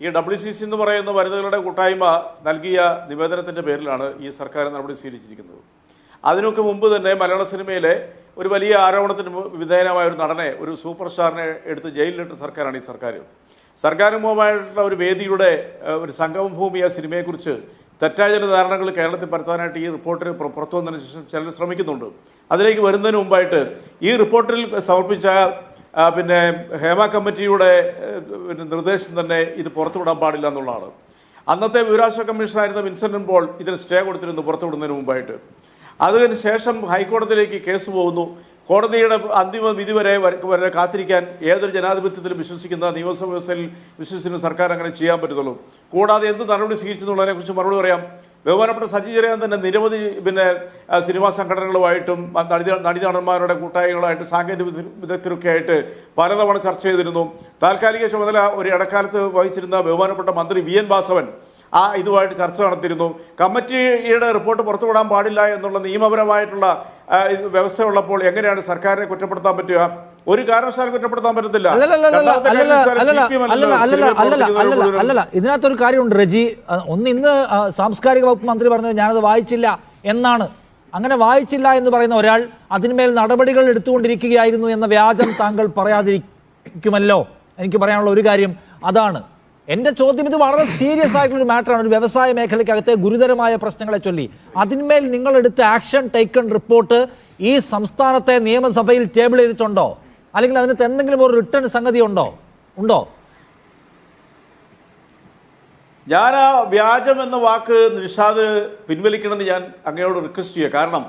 ഈ W C C എന്ന് പറയുന്ന വനിതകളുടെ കൂട്ടായ്മ നൽകിയ നിവേദനത്തിന്റെ പേരിലാണ് ഈ സർക്കാർ നടപടി സ്വീകരിച്ചിരിക്കുന്നത്. അതിനൊക്കെ മുമ്പ് തന്നെ മലയാള സിനിമയിലെ ഒരു വലിയ ആരോപണത്തിന് വിധേയനമായ ഒരു നടനെ ഒരു സൂപ്പർ സ്റ്റാറിനെ എടുത്ത് ജയിലിലിട്ട സർക്കാരാണ് ഈ സർക്കാർ സർക്കാരുമായിട്ടുള്ള ഒരു വേദിയുടെ ഒരു സംഗമ ഭൂമി ആ സിനിമയെക്കുറിച്ച് തെറ്റായ ചില ധാരണകൾ കേരളത്തിൽ പരത്താനായിട്ട് ഈ റിപ്പോർട്ടിൽ പുറ- പുറത്തു വന്നതിന് ശേഷം ചിലർ ശ്രമിക്കുന്നുണ്ട്. അതിലേക്ക് വരുന്നതിന് മുമ്പായിട്ട് ഈ റിപ്പോർട്ടിൽ സമർപ്പിച്ച പിന്നെ ഹേമ കമ്മിറ്റിയുടെ നിർദ്ദേശം തന്നെ ഇത് പുറത്തുവിടാൻ പാടില്ല എന്നുള്ളതാണ്. അന്നത്തെ വിവരാവകാശ കമ്മീഷണറായിരുന്ന വിൻസെന്റ് പോൾ ഇതിന് സ്റ്റേ കൊടുത്തിരുന്നു പുറത്തുവിടുന്നതിന് മുമ്പായിട്ട്. അതിന് ശേഷം ഹൈക്കോടതിയിലേക്ക് കേസ് പോകുന്നു. കോടതിയുടെ അന്തിമ വിധി വരെ വരെ കാത്തിരിക്കാൻ ഏതൊരു ജനാധിപത്യത്തിലും വിശ്വസിക്കുന്ന നിയമസഭ വ്യവസ്ഥയിൽ വിശ്വസിക്കുന്ന സർക്കാർ അങ്ങനെ ചെയ്യാൻ പറ്റത്തുള്ളൂ. കൂടാതെ എന്ത് നടപടി സ്വീകരിച്ചു എന്നുള്ളതിനെക്കുറിച്ച് മറുപടി പറയാം. ബഹുമാനപ്പെട്ട സജി ചെറിയാൻ തന്നെ നിരവധി പിന്നെ സിനിമാ സംഘടനകളുമായിട്ടും നടി നടന്മാരുടെ കൂട്ടായ്മകളായിട്ട് സാങ്കേതിക വിദഗ്ധരൊക്കെ ആയിട്ട് പലതവണ ചർച്ച ചെയ്തിരുന്നു. താൽക്കാലിക ചുമതല ഒരു ഇടക്കാലത്ത് വഹിച്ചിരുന്ന ബഹുമാനപ്പെട്ട മന്ത്രി വി എൻ വാസവൻ ആ ഇതുമായിട്ട് ചർച്ച നടത്തിയിരുന്നു. കമ്മിറ്റിയുടെ റിപ്പോർട്ട് പുറത്തുവിടാൻ പാടില്ല എന്നുള്ള നിയമപരമായിട്ടുള്ള വ്യവസ്ഥ ഉള്ളപ്പോൾ എങ്ങനെയാണ് സർക്കാരിനെ കുറ്റപ്പെടുത്താൻ പറ്റുക? ഒരു കാരണവശാലും കുറ്റപ്പെടുത്താൻ പറ്റത്തില്ല. അല്ലല്ല ഇതിനകത്തൊരു കാര്യമുണ്ട് റജി. ഒന്ന് ഇന്ന് സാംസ്കാരിക വകുപ്പ് മന്ത്രി പറഞ്ഞത് ഞാനത് വായിച്ചില്ല എന്നാണ്. അങ്ങനെ വായിച്ചില്ല എന്ന് പറയുന്ന ഒരാൾ അതിന്മേൽ നടപടികൾ എടുത്തുകൊണ്ടിരിക്കുകയായിരുന്നു എന്ന വ്യാജം താങ്കൾ പറയാതിരിക്കുമല്ലോ. എനിക്ക് പറയാനുള്ള ഒരു കാര്യം അതാണ്. എന്റെ ചോദ്യം ഇത് വളരെ സീരിയസ് ആയിട്ടുള്ള ഒരു മാറ്ററാണ് ഒരു വ്യവസായ മേഖലയ്ക്കകത്തെ ഗുരുതരമായ പ്രശ്നങ്ങളെ ചൊല്ലി. അതിന്മേൽ നിങ്ങളെടുത്ത് ആക്ഷൻ ടേക്കൺ റിപ്പോർട്ട് ഈ സംസ്ഥാനത്തെ നിയമസഭയിൽ ടേബിൾ ചെയ്തിട്ടുണ്ടോ? അല്ലെങ്കിൽ അതിനകത്ത് എന്തെങ്കിലും ഒരു റിട്ടേൺ സംഗതി ഉണ്ടോ? ഉണ്ടോ? ഞാൻ ആ വ്യാജം എന്ന വാക്ക് നിഷാദ് പിൻവലിക്കണമെന്ന് ഞാൻ അങ്ങയോട് റിക്വസ്റ്റ് ചെയ്യുക. കാരണം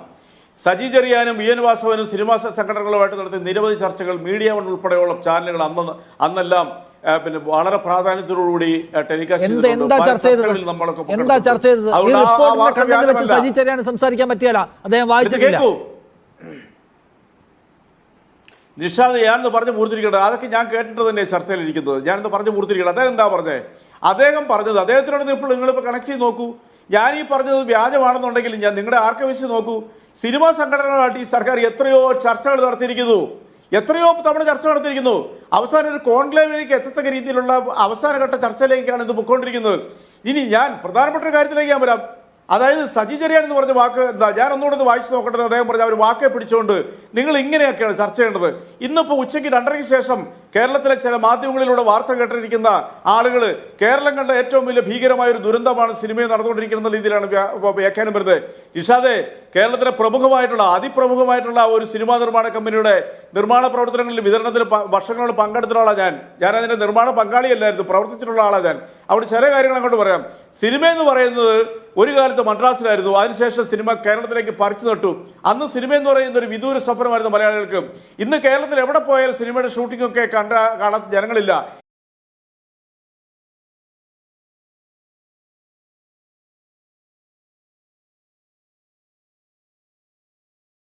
സജി ചെറിയാനും വി എൻ വാസവനും സിനിമാ സംഘടനകളുമായിട്ട് നടത്തിയ നിരവധി ചർച്ചകൾ മീഡിയ വൺ ഉൾപ്പെടെയുള്ള ചാനലുകൾ അന്ന് അന്നെല്ലാം പിന്നെ വളരെ പ്രാധാന്യത്തോടുകൂടി ടെലികാസ്റ്റ് എന്ത് ചർച്ച ചെയ്തത്? എന്താ ചർച്ച ചെയ്തത്? ഈ റിപ്പോർട്ടിന്റെ കണ്ടന്റ് വെച്ച്. സജി സംസാരിക്കാൻ പറ്റിയല്ല. അദ്ദേഹം വായിച്ചിട്ടില്ല. നിഷാദ് ഞാനൊന്ന് പറഞ്ഞു പൂർത്തിരിക്കട്ടെ. അതൊക്കെ ഞാൻ കേട്ടിട്ട് തന്നെ ചർച്ചയിലിരിക്കുന്നത്. ഞാനൊന്ന് പറഞ്ഞു പൂർത്തിരിക്കട്ടെ. അദ്ദേഹം എന്താ പറഞ്ഞത് അദ്ദേഹം പറഞ്ഞത് അദ്ദേഹത്തിനോട് ഇപ്പോൾ നിങ്ങളിപ്പോൾ കണക്ട് ചെയ്ത് നോക്കൂ. ഞാൻ ഈ പറഞ്ഞത് വ്യാജമാണെന്നുണ്ടെങ്കിൽ ഞാൻ നിങ്ങളുടെ ആർക്കവിസ് നോക്കൂ. സിനിമാ സംഘടനകളായിട്ട് ഈ സർക്കാർ എത്രയോ ചർച്ചകൾ നടത്തിയിരിക്കുന്നു. എത്രയോ തവണ ചർച്ച നടത്തിയിരിക്കുന്നു. അവസാനം ഒരു കോൺക്ലേവിലേക്ക് എത്തത്തക്ക രീതിയിലുള്ള അവസാനഘട്ട ചർച്ചയിലേക്കാണ് ഇത് പൊയ്ക്കൊണ്ടിരിക്കുന്നത്. ഇനി ഞാൻ പ്രധാനപ്പെട്ട ഒരു കാര്യത്തിലേക്ക് ഞാൻ വരാം. അതായത് സജി ചെറിയാൻ എന്ന് പറഞ്ഞ വാക്ക് എന്താ? ഞാൻ ഒന്നുകൂടെ ഒന്ന് വായിച്ചു നോക്കട്ടെ അദ്ദേഹം പറഞ്ഞ ഒരു വാക്കെ പിടിച്ചുകൊണ്ട് നിങ്ങൾ ഇങ്ങനെയൊക്കെയാണ് ചർച്ച ചെയ്യേണ്ടത്. ഇന്നിപ്പോൾ ഉച്ചയ്ക്ക് രണ്ടരയ്ക്ക് ശേഷം കേരളത്തിലെ ചില മാധ്യമങ്ങളിലൂടെ വാർത്ത കേട്ടിരിക്കുന്ന ആളുകൾ കേരളം കണ്ട ഏറ്റവും വലിയ ഭീകരമായ ഒരു ദുരന്തമാണ് സിനിമയിൽ നടന്നുകൊണ്ടിരിക്കുന്ന രീതിയിലാണ് വ്യാ- വ്യാഖ്യാനം വരുന്നത്. ഇഷാദെ കേരളത്തിലെ പ്രമുഖമായിട്ടുള്ള അതിപ്രമുഖമായിട്ടുള്ള ഒരു സിനിമാ നിർമ്മാണ കമ്പനിയുടെ നിർമ്മാണ പ്രവർത്തനങ്ങളിൽ വിതരണത്തിൽ വർഷങ്ങളോട് പങ്കെടുത്തിട്ടുള്ള ആളാണ് ഞാൻ. ഞാൻ അതിന്റെ നിർമ്മാണ പങ്കാളിയല്ലായിരുന്നു പ്രവർത്തിച്ചിട്ടുള്ള ആളാണ് ഞാൻ. അവിടെ ചില കാര്യങ്ങൾ അങ്ങോട്ട് പറയാം. സിനിമ എന്ന് പറയുന്നത് ഒരു കാലത്ത് മദ്രാസിലായിരുന്നു അതിനുശേഷം സിനിമ കേരളത്തിലേക്ക് പറിച്ചു നട്ടു. അന്ന് സിനിമ എന്ന് പറയുന്ന ഒരു വിദൂര സ്വപ്നമായിരുന്നു മലയാളികൾക്ക്. ഇന്ന് കേരളത്തിൽ എവിടെ പോയാലും സിനിമയുടെ ഷൂട്ടിംഗ് ഒക്കെ കാണാത്ത ജനങ്ങളില്ല.